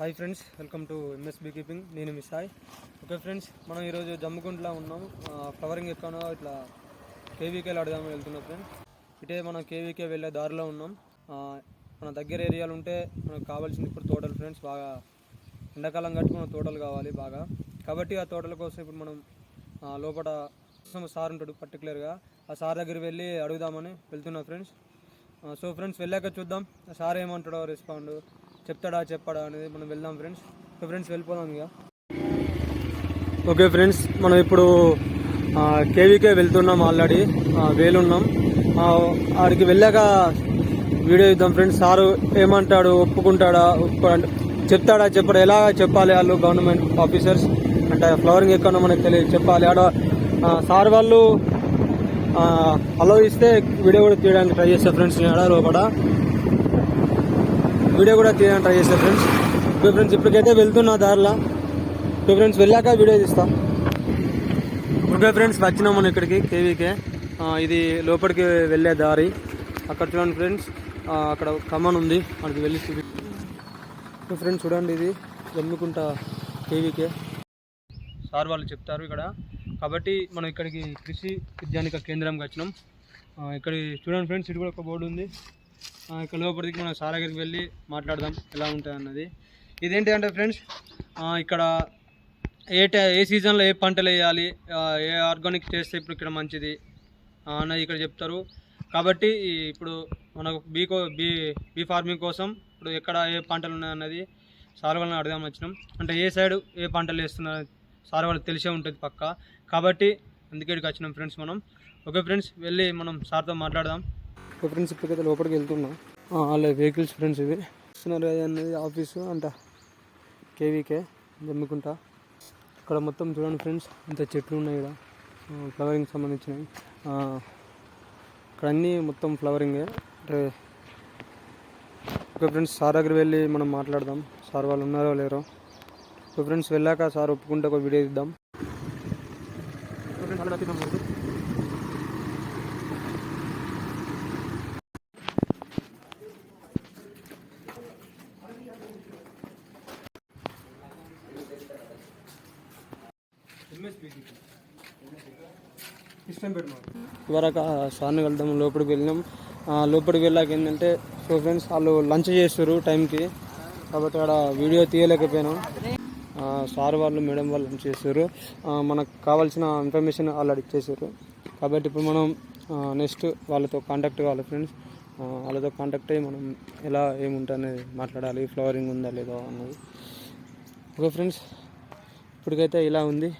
Hi friends welcome to MSB keeping. నేను మీ Sai. Okay friends మనం ఈరోజు జమ్ముకుంటలో ఉన్నాం ఫ్లవరింగ్ ఎక్కడో ఇట్లా కేవీకేలు అడదామని వెళ్తున్నాం ఫ్రెండ్స్. ఇటే మనం కేవీకే వెళ్ళే దారిలో ఉన్నాం. మన దగ్గర ఏరియాలు ఉంటే మనకు కావాల్సింది ఇప్పుడు తోటలు ఫ్రెండ్స్. బాగా ఎండాకాలం కట్టి మనం తోటలు కావాలి బాగా. కాబట్టి ఆ తోటల కోసం ఇప్పుడు మనం లోపల సార్ ఉంటాడు పర్టికులర్గా ఆ సార్ దగ్గర వెళ్ళి అడుగుదామని వెళ్తున్నాం ఫ్రెండ్స్. సో ఫ్రెండ్స్ వెళ్ళాక చూద్దాం. ఆ సార్ ఏమంటాడో రెస్పాండ్ చెప్తాడా చెప్పాడా అనేది మనం వెళ్దాం ఫ్రెండ్స్. సో ఫ్రెండ్స్ వెళ్ళిపోదాం ఇక. ఓకే ఫ్రెండ్స్ మనం ఇప్పుడు కేవీకే వెళ్తున్నాం ఆల్రెడీ. వేలున్నాం. ఆడికి వెళ్ళాక వీడియో ఇద్దాం ఫ్రెండ్స్. సారు ఏమంటాడు ఒప్పుకుంటాడా ఒప్పు చెప్తాడా చెప్పాడా ఎలా చెప్పాలి వాళ్ళు గవర్నమెంట్ ఆఫీసర్స్? అంటే ఫ్లవరింగ్ ఎక్కడో మనకు తెలియదు చెప్పాలి. ఆడ సార్ వాళ్ళు అలో ఇస్తే వీడియో కూడా తీయడానికి ట్రై చేస్తా ఫ్రెండ్స్ నేను ఆడ లోపల. వీడియో కూడా తీయడానికి ట్రై చేస్తాను ఫ్రెండ్స్. ఓకే ఫ్రెండ్స్ ఇప్పటికైతే వెళ్తున్నా దారిలో. ఓకే ఫ్రెండ్స్ వెళ్ళాక వీడియో తీస్తా. ఓకే ఫ్రెండ్స్ వచ్చినాం మనం ఇక్కడికి కేవీకే. ఇది లోపలికి వెళ్ళే దారి. అక్కడ చూడండి ఫ్రెండ్స్ అక్కడ కమన్ ఉంది. అక్కడికి వెళ్ళి చూపి ఫ్రెండ్స్ చూడండి ఇది. జమ్ముకుంటా కేవీకే. సార్ వాళ్ళు చెప్తారు ఇక్కడ. కాబట్టి మనం ఇక్కడికి కృషి విజ్ఞానిక కేంద్రంకి వచ్చినాం. ఇక్కడ చూడండి ఫ్రెండ్స్ ఇది కూడా ఒక బోర్డు ఉంది. ఆ, ఇక్కడ లోపలికి మనం సార్ దగ్గరికి వెళ్ళి మాట్లాడదాం ఎలా ఉంటుంది అన్నది. ఇదేంటి అంటే ఫ్రెండ్స్ ఇక్కడ ఏ టై ఏ సీజన్లో ఏ పంటలు వేయాలి ఏ ఆర్గానిక్ చేస్తే ఇప్పుడు ఇక్కడ మంచిది అన్నది ఇక్కడ చెప్తారు. కాబట్టి ఇప్పుడు మనకు బీకో బీ బీ ఫార్మింగ్ కోసం ఇప్పుడు ఎక్కడ ఏ పంటలు ఉన్నాయన్నది సార్ వాళ్ళని అడగామని వచ్చినాం. అంటే ఏ సైడ్ ఏ పంటలు వేస్తున్నారు సార్ వాళ్ళకి తెలిసే ఉంటుంది పక్క. కాబట్టి అందుకే ఇక్కడికి వచ్చినాం ఫ్రెండ్స్ మనం. ఓకే ఫ్రెండ్స్ వెళ్ళి మనం సార్తో మాట్లాడదాం. ఫ్రెండ్స్ ఇప్పటికైతే లోపలికి వెళ్తున్నాం. వాళ్ళ వెహికల్స్ ఫ్రెండ్స్ ఇవి. ఇస్తున్నారు కదా అనేది ఆఫీసు అంట. కేవీకే జమ్మికుంటా. ఇక్కడ మొత్తం చూడండి ఫ్రెండ్స్ ఇంత చెట్లు ఉన్నాయి ఇక్కడ ఫ్లవరింగ్ సంబంధించినవి. ఇక్కడ అన్నీ మొత్తం ఫ్లవరింగే అంటే ఓకే ఫ్రెండ్స్ సార్ దగ్గర వెళ్ళి మనం మాట్లాడదాం. సార్ వాళ్ళు ఉన్నారో లేరో. ఓకే ఫ్రెండ్స్ వెళ్ళాక సార్ ఒప్పుకుంటే ఒక వీడియో ఇద్దాం ఇవరక సార్ని వెళ్దాం లోపలికి వెళ్ళినాం. లోపలికి వెళ్ళాక ఏంటంటే సో ఫ్రెండ్స్ వాళ్ళు లంచ్ చేస్తారు టైంకి. కాబట్టి అక్కడ వీడియో తీయలేకపోయినాం. సార్ వాళ్ళు మేడం వాళ్ళు లంచ్ చేస్తారు మనకు కావాల్సిన ఇన్ఫర్మేషన్ వాళ్ళు అడిగేశారు కాబట్టి ఇప్పుడు మనం నెక్స్ట్ వాళ్ళతో కాంటాక్ట్ కావాలి ఫ్రెండ్స్. వాళ్ళతో కాంటాక్ట్ అయ్యి మనం ఎలా ఏముంటుంది మాట్లాడాలి. ఫ్లవరింగ్ ఉందా లేదో అన్నది. ఓకే ఫ్రెండ్స్ ఇప్పటికైతే ఇలా ఉంది.